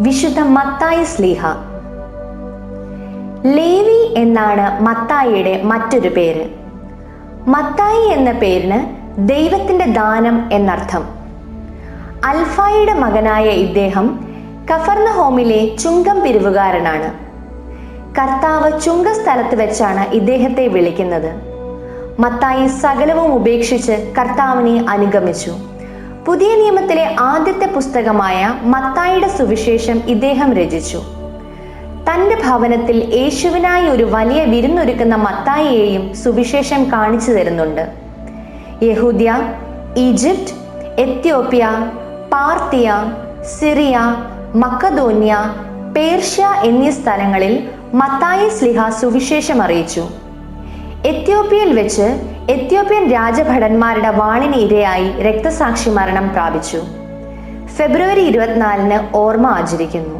വിശുദ്ധ മത്തായ സ്ലീഹ. ലേവി എന്നാണ് മത്തായിയുടെ മറ്റൊരു പേര്. മത്തായി എന്ന പേരിന് ദൈവത്തിന്റെ ദാനം എന്നർത്ഥം. അൽഫായിയുടെ മകനായ ഇദ്ദേഹം കഫർണഹോമിലെ ചുങ്കം പിരിവുകാരനാണ്. കർത്താവ് ചുങ്കസ്ഥലത്ത് വെച്ചാണ് ഇദ്ദേഹത്തെ വിളിക്കുന്നത്. മത്തായി സകലവും ഉപേക്ഷിച്ച് കർത്താവിനെ അനുഗമിച്ചു. പുതിയ നിയമത്തിലെ ആദ്യത്തെ പുസ്തകമായ മത്തായിയുടെ സുവിശേഷം ഇദ്ദേഹം രചിച്ചു. തന്റെ ഭവനത്തിൽ യേശുവിനായി ഒരു വലിയ വിരുന്നൊരുക്കുന്ന മത്തായിയെയും സുവിശേഷം കാണിച്ചു തരുന്നുണ്ട്. യഹൂദ്യ ഈജിപ്റ്റ് എത്യോപ്യ പാർത്തിയ സിറിയ മക്കദോന്യ പേർഷ്യ എന്നീ സ്ഥലങ്ങളിൽ മത്തായി സ്ലിഹ സുവിശേഷം അറിയിച്ചു. എത്യോപ്യയിൽ വെച്ച് എത്യോപ്യൻ രാജഭടന്മാരുടെ വാളിന് ഇരയായി രക്തസാക്ഷി മരണം പ്രാപിച്ചു. ഫെബ്രുവരി ഇരുപത്തിനാലിന് ഓർമ്മ ആചരിക്കുന്നു.